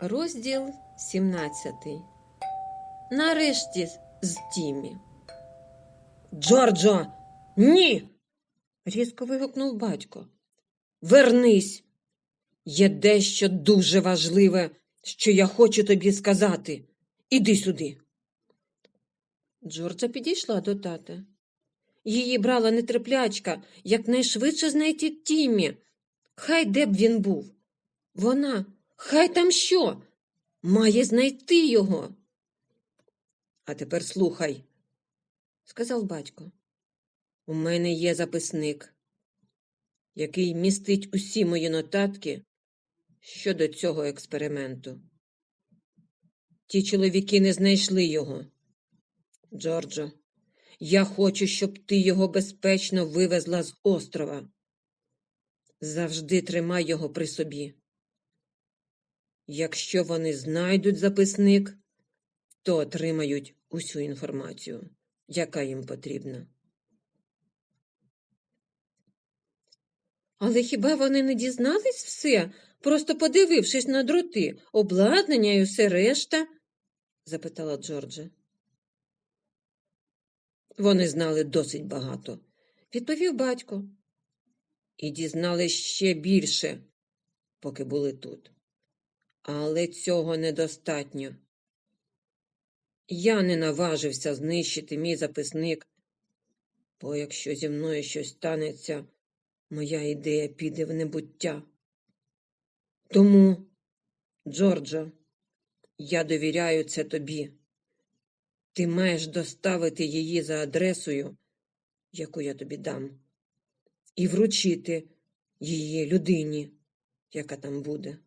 Розділ 17. Нарешті з Тімі. Джорджо, ні. різко вигукнув батько. Вернись. Є дещо дуже важливе, що я хочу тобі сказати. Іди сюди. Джорджа підійшла до тата. Її брала нетерплячка якнайшвидше знайти Тімі. Хай де б він був. Вона, хай там що, має знайти його. А тепер слухай, сказав батько. У мене є записник, який містить усі мої нотатки щодо цього експерименту. Ті чоловіки не знайшли його. Джорджо, я хочу, щоб ти його безпечно вивезла з острова. Завжди тримай його при собі. Якщо вони знайдуть записник, то отримають усю інформацію, яка їм потрібна. Але хіба вони не дізнались все, просто подивившись на дроти, обладнання і все решта? запитала Джорджа. Вони знали досить багато, відповів батько. І дізнались ще більше, поки були тут. Але цього недостатньо. Я не наважився знищити мій записник, бо якщо зі мною щось станеться, моя ідея піде в небуття. Тому, Джорджо, я довіряю це тобі. Ти маєш доставити її за адресою, яку я тобі дам, і вручити її людині, яка там буде.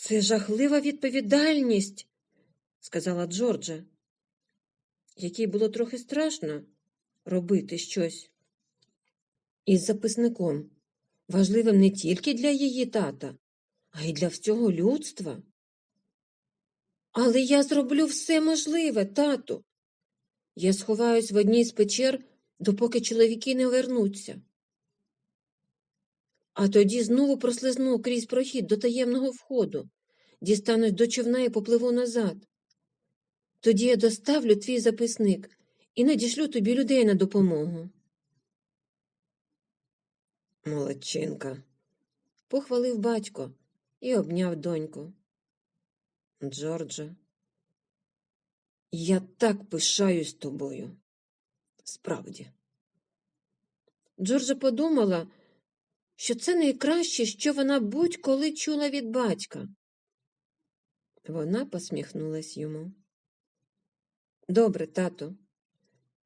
Це жахлива відповідальність, сказала Джорджа, якій було трохи страшно робити щось із записником, важливим не тільки для її тата, а й для всього людства. Але я зроблю все можливе, тату. Я сховаюсь в одній з печер, допоки чоловіки не вернуться. А тоді знову прослизну крізь прохід до таємного входу, дістанусь до човна і попливу назад. Тоді я доставлю твій записник і надішлю тобі людей на допомогу. Молодчинка, похвалив батько і обняв доньку. Джорджа, я так пишаюсь тобою. Справді. Джорджа подумала, що це найкраще, що вона будь-коли чула від батька. Вона посміхнулась йому. Добре, тато.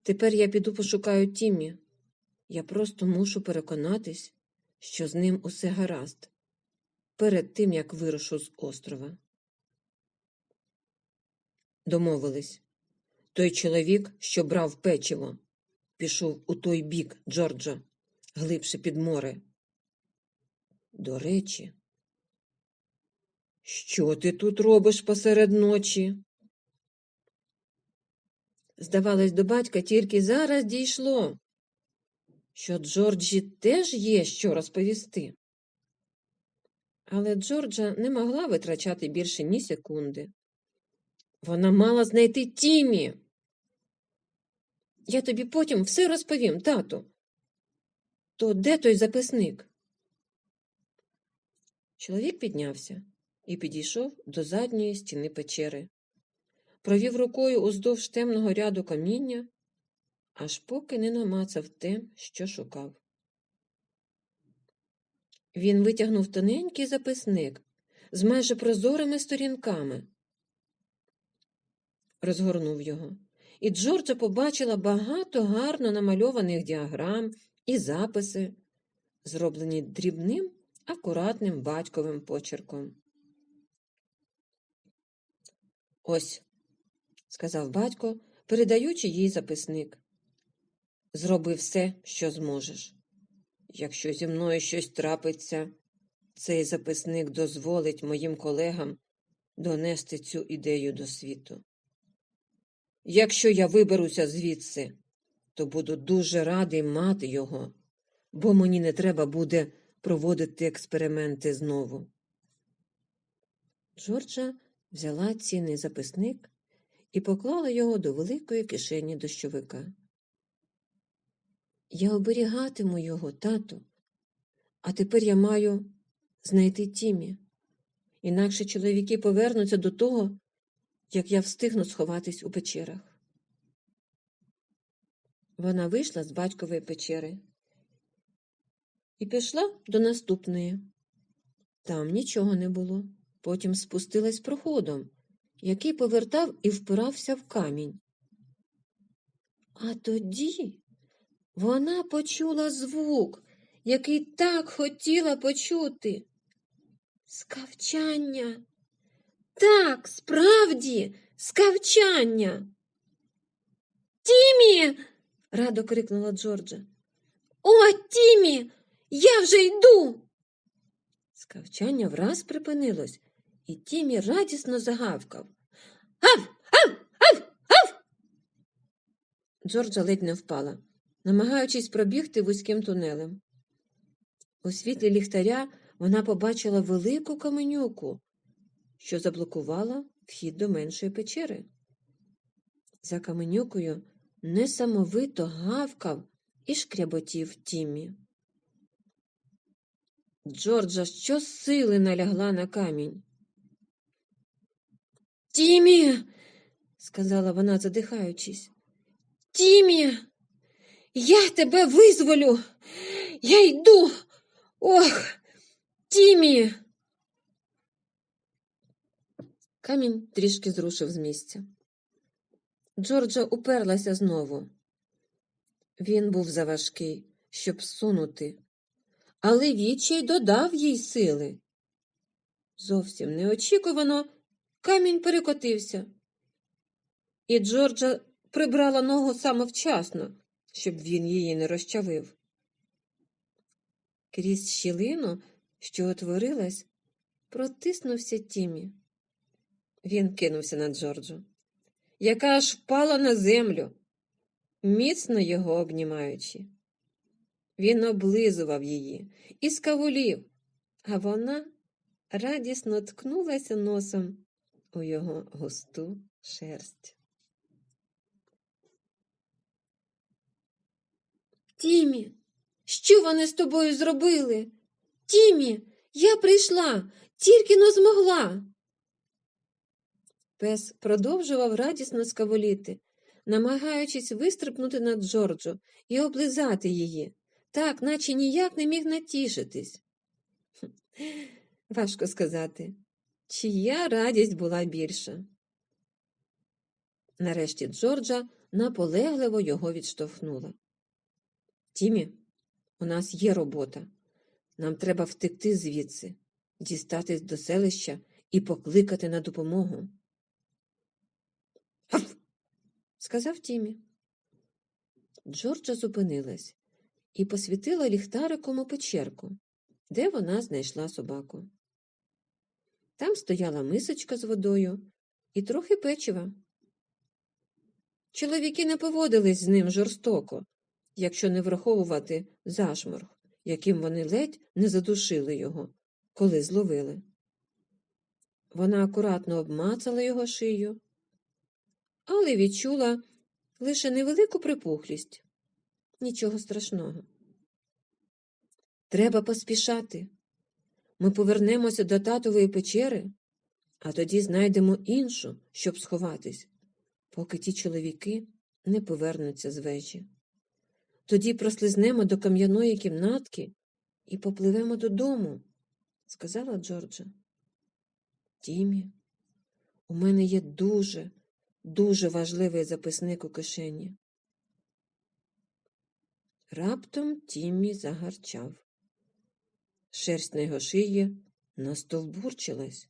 Тепер я піду пошукаю Тімі. Я просто мушу переконатись, що з ним усе гаразд, перед тим, як вирушу з острова. Домовились. Той чоловік, що брав печиво, пішов у той бік Джорджа, глибше під море. До речі, що ти тут робиш посеред ночі? Здавалось, до батька тільки зараз дійшло, що Джорджі теж є що розповісти. Але Джорджа не могла витрачати більше ні секунди. Вона мала знайти Тімі. Я тобі потім все розповім, тату. То де той записник? Чоловік піднявся і підійшов до задньої стіни печери, провів рукою уздовж темного ряду каміння, аж поки не намацав те, що шукав. Він витягнув тоненький записник з майже прозорими сторінками, розгорнув його, і Джорджа побачила багато гарно намальованих діаграм і записи, зроблені дрібним акуратним батьковим почерком. Ось, сказав батько, передаючи їй записник. Зроби все, що зможеш. Якщо зі мною щось трапиться, цей записник дозволить моїм колегам донести цю ідею до світу. Якщо я виберуся звідси, то буду дуже радий мати його, бо мені не треба буде проводити експерименти знову. Джорджа взяла цінний записник і поклала його до великої кишені дощовика. Я оберігатиму його, тату, а тепер я маю знайти Тімі. Інакше чоловіки повернуться до того, як я встигну сховатись у печерах. Вона вийшла з батькової печери і пішла до наступної. Там нічого не було. Потім спустилась проходом, який повертав і впирався в камінь. А тоді вона почула звук, який так хотіла почути. Скавчання. Так, справді, скавчання. Тімі. радо крикнула Джорджа. О, Тімі, я вже йду. Скавчання враз припинилось, і Тімі радісно загавкав. Ав, ав, ав, ав. Джорджа ледь не впала, намагаючись пробігти вузьким тунелем. У світлі ліхтаря вона побачила велику каменюку, що заблокувала вхід до меншої печери. За каменюкою несамовито гавкав і шкряботів Тімі. Джорджа щосили налягла на камінь. Тімі, сказала вона, задихаючись. Тімі, я тебе визволю. Я йду. Ох, Тімі. Камінь трішки зрушив з місця. Джорджа уперлася знову. Він був заважкий, щоб сунути, але відчай додав їй сили. Зовсім неочікувано камінь перекотився, і Джорджа прибрала ногу саме вчасно, щоб він її не розчавив. Крізь щілину, що утворилась, протиснувся Тімі. Він кинувся на Джорджу, яка аж впала на землю, міцно його обнімаючи. Він облизував її і скавулів, а вона радісно ткнулася носом у його густу шерсть. Тімі, що вони з тобою зробили? Тімі, я прийшла, тільки но змогла. Пес продовжував радісно скаволіти, намагаючись вистрибнути над Джорджу і облизати її, так, наче ніяк не міг натішитись. Важко сказати, чия радість була більша. Нарешті Джорджа наполегливо його відштовхнула. Тімі, у нас є робота. Нам треба втекти звідси, дістатись до селища і покликати на допомогу. Сказав Тімі. Джорджа зупинилась і посвітила ліхтариком у печерку, де вона знайшла собаку. Там стояла мисочка з водою і трохи печива. Чоловіки не поводились з ним жорстоко, якщо не враховувати зашморг, яким вони ледь не задушили його, коли зловили. Вона акуратно обмацала його шию, але відчула лише невелику припухлість. Нічого страшного. Треба поспішати. Ми повернемося до татової печери, а тоді знайдемо іншу, щоб сховатись, поки ті чоловіки не повернуться з вежі. Тоді прослизнемо до кам'яної кімнатки і попливемо додому, сказала Джорджа. Тімі, у мене є дуже, дуже важливий записник у кишені. Раптом Тіммі загарчав. Шерсть на його шиї настовбурчилась.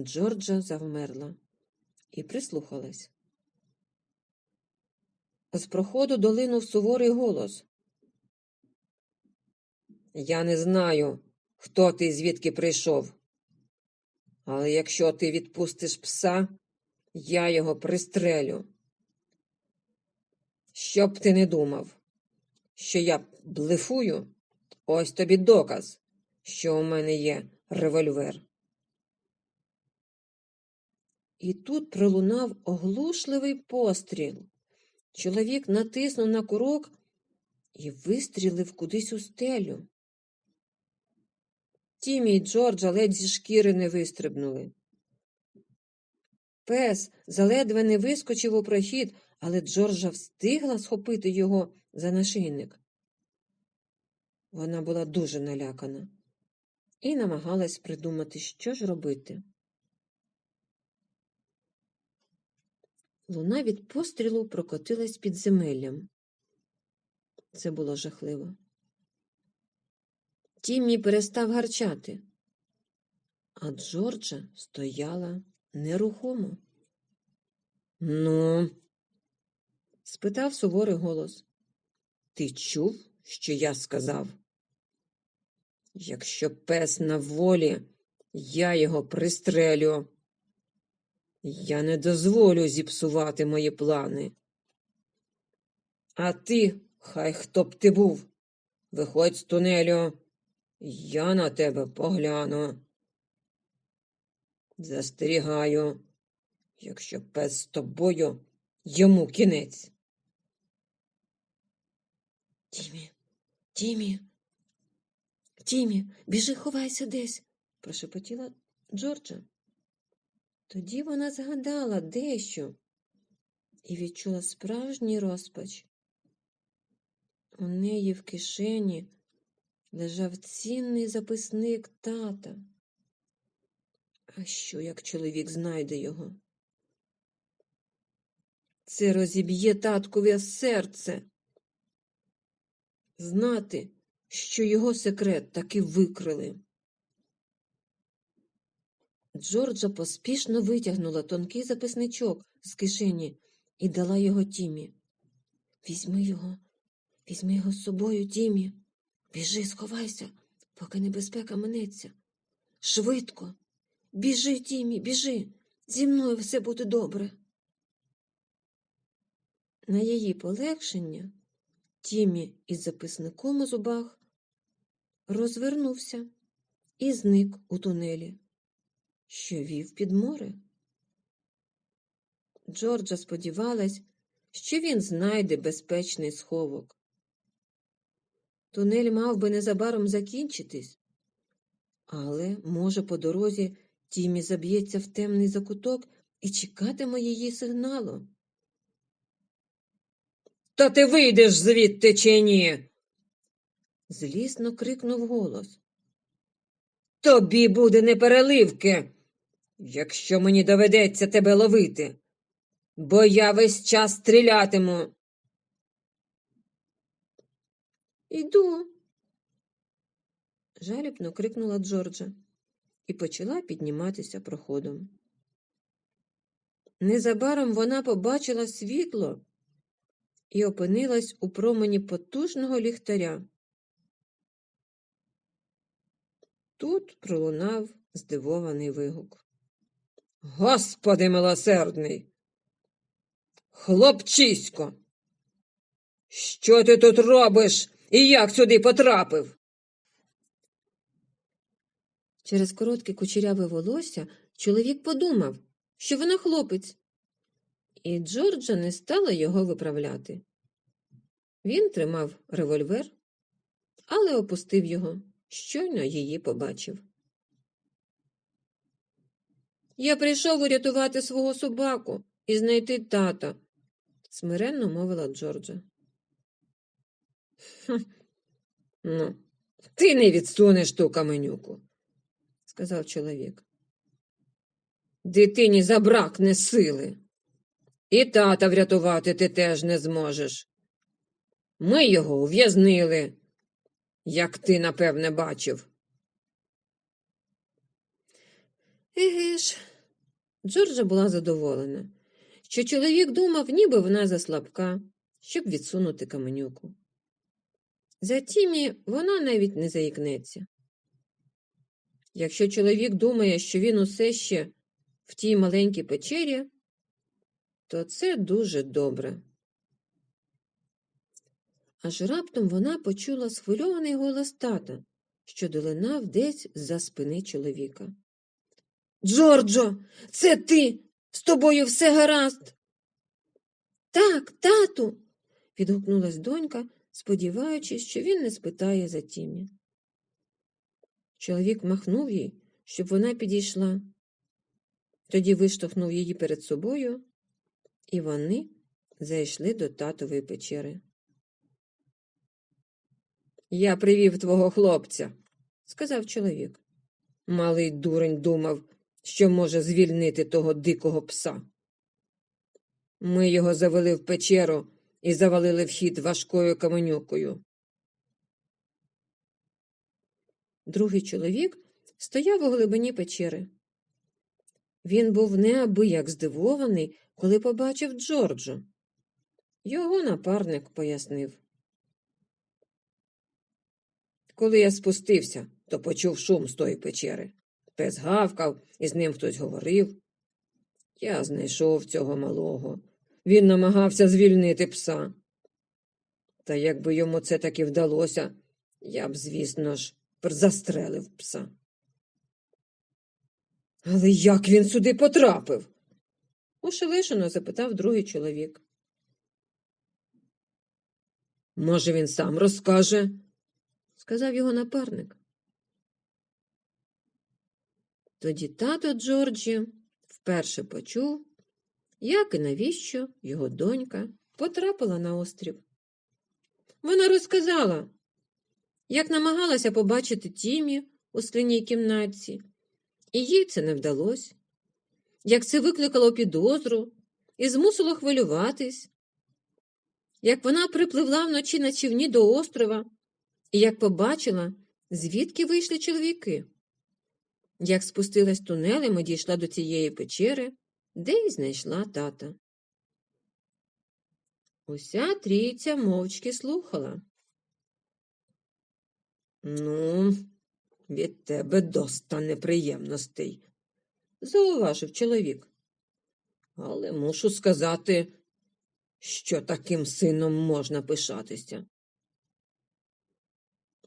Джорджа завмерла і прислухалась. З проходу долинув суворий голос. Я не знаю, хто ти і звідки прийшов. Але якщо ти відпустиш пса, я його пристрелю. Щоб ти не думав, що я блефую Ось тобі доказ, що у мене є револьвер. І тут пролунав оглушливий постріл. Чоловік натиснув на курок і вистрілив кудись у стелю. Тімі й Джорджа ледь зі шкіри не вистрибнули. Пес заледве не вискочив у прохід, але Джорджа встигла схопити його за нашийник. Вона була дуже налякана і намагалась придумати, що ж робити. Луна від пострілу прокотилась під земеллям. Це було жахливо. Тіммі перестав гарчати, а Джорджа стояла нерухомо. Ну, спитав суворий голос. Ти чув, що я сказав? Якщо пес на волі, я його пристрелю. Я не дозволю зіпсувати мої плани. А ти, хай хто б ти був, виходь з тунелю, я на тебе погляну. Застерігаю, якщо пес з тобою, йому кінець. Тімі, Тімі, Тімі, біжи, ховайся десь, прошепотіла Джорджа. Тоді вона згадала дещо і відчула справжній розпач. У неї в кишені лежав цінний записник тата. А що, як чоловік знайде його? Це розіб'є таткове серце. Знати, що його секрет таки викрили. Джорджа поспішно витягнула тонкий записничок з кишені і дала його Тімі. Візьми його, візьми його з собою, Тімі. Біжи, сховайся, поки небезпека минеться. Швидко. Біжи, Тімі, біжи. Зі мною все буде добре. На її полегшення Тімі із записником у зубах розвернувся і зник у тунелі що вів під море. Джорджа сподівалась, що він знайде безпечний сховок. Тунель мав би незабаром закінчитись, але, може, по дорозі Тімі заб'ється в темний закуток і чекатиме її сигналу. Та ти вийдеш звідти чи ні? злісно крикнув голос. Тобі буде непереливки, якщо мені доведеться тебе ловити, бо я весь час стрілятиму. Іду. жалібно крикнула Джорджа і почала підніматися проходом. Незабаром вона побачила світло і опинилась у промені потужного ліхтаря. Тут пролунав здивований вигук. Господи милосердний. Хлопчисько, що ти тут робиш і як сюди потрапив? Через коротке кучеряве волосся чоловік подумав, що вона хлопець, і Джорджа не стала його виправляти. Він тримав револьвер, але опустив його, щойно її побачив. Я прийшов урятувати свого собаку і знайти тата, смиренно мовила Джорджа. «Хм, Ну, ти не відсунеш ту каменюку, сказав чоловік. Дитині забракне сили. І тата врятувати ти теж не зможеш. Ми його ув'язнили, як ти, напевне, бачив. Еге ж, Джорджа була задоволена, що чоловік думав, ніби вона заслабка, щоб відсунути каменюку. За Тімі вона навіть не заїкнеться. Якщо чоловік думає, що він усе ще в тій маленькій печері, то це дуже добре. аж раптом вона почула схвильований голос тата, що долинав десь з-за спини чоловіка. Джорджо, це ти. З тобою все гаразд. Так, тату. відгукнулась донька, сподіваючись, що він не спитає за Тімі. Чоловік махнув їй, щоб вона підійшла. Тоді виштовхнув її перед собою, і вони зайшли до татової печери. Я привів твого хлопця, сказав чоловік. Малий дурень думав, що може звільнити того дикого пса. Ми його завели в печеру і завалили вхід важкою каменюкою. Другий чоловік стояв у глибині печери. Він був неабияк здивований, коли побачив Джорджу. Його напарник пояснив. Коли я спустився, то почув шум з тої печери. Пес гавкав, і з ним хтось говорив. Я знайшов цього малого. Він намагався звільнити пса. Та якби йому це таки вдалося, я б, звісно ж, застрелив пса. Але як він сюди потрапив? Ошелешено запитав другий чоловік. Може, він сам розкаже, сказав його напарник. Тоді тато Джорджі вперше почув, як і навіщо його донька потрапила на острів. Вона розказала, як намагалася побачити Тімі у слиній кімнатці, і їй це не вдалося, як це викликало підозру і змусило хвилюватись, як вона припливла вночі на човні до острова і як побачила, звідки вийшли чоловіки, як спустилась тунелем і дійшла до цієї печери, де й знайшла тата. Уся трійця мовчки слухала. Ну, від тебе доста неприємностей, зауважив чоловік. Але мушу сказати, що таким сином можна пишатися.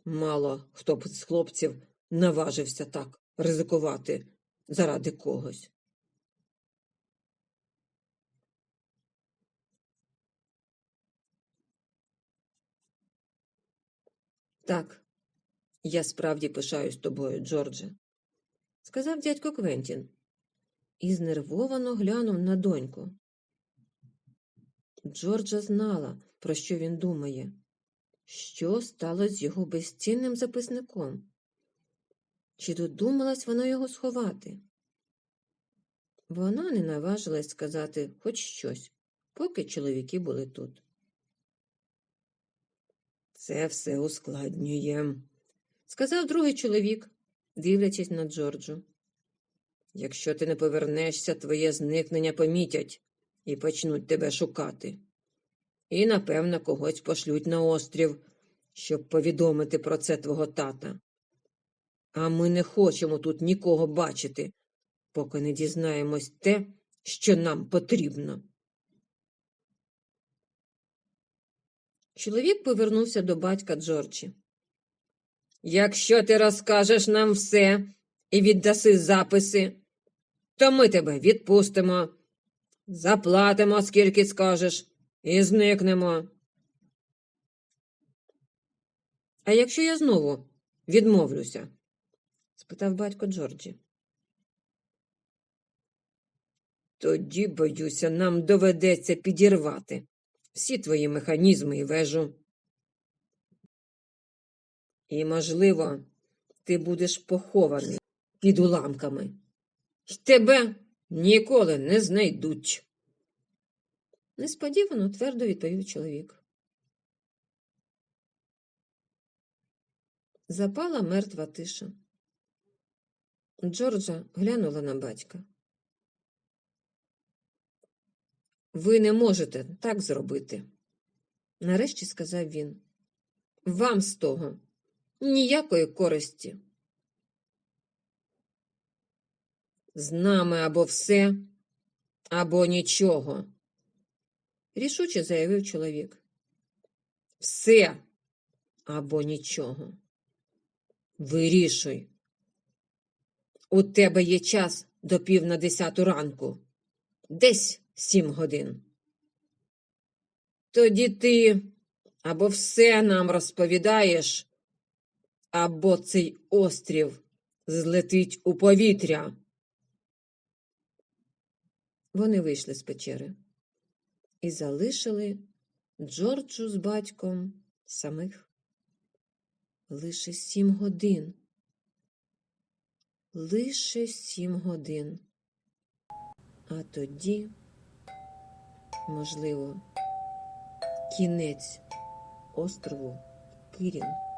Мало хто б з хлопців наважився так ризикувати заради когось. Так, я справді пишаюсь тобою, Джордже, сказав дядько Квентін і знервовано глянув на доньку. Джорджа знала, про що він думає, що сталося з його безцінним записником. Чи додумалась вона його сховати? Вона не наважилась сказати хоч щось, поки чоловіки були тут. Це все ускладнює, сказав другий чоловік, дивлячись на Джорджу. Якщо ти не повернешся, твоє зникнення помітять і почнуть тебе шукати. І, напевно, когось пошлють на острів, щоб повідомити про це твого тата. А ми не хочемо тут нікого бачити, поки не дізнаємось те, що нам потрібно. Чоловік повернувся до батька Джорджі. Якщо ти розкажеш нам все і віддаси записи, то ми тебе відпустимо, заплатимо, скільки скажеш, і зникнемо. А якщо я знову відмовлюся? спитав батько Джорджі. Тоді, боюся, нам доведеться підірвати всі твої механізми і вежу. І, можливо, ти будеш похований під уламками, І тебе ніколи не знайдуть. Несподівано твердо відповів чоловік. Запала мертва тиша. Джорджа глянула на батька. Ви не можете так зробити, нарешті сказав він. Вам з того ніякої користі. З нами або все, або нічого, рішуче заявив чоловік. Все або нічого. Вирішуй. У тебе є час до пів на десяту ранку. Десь сім годин. Тоді ти або все нам розповідаєш, або цей острів злетить у повітря. Вони вийшли з печери і залишили Джорджу з батьком самих. Лише сім годин. Лише сім годин. А тоді, можливо, кінець острову Кирін.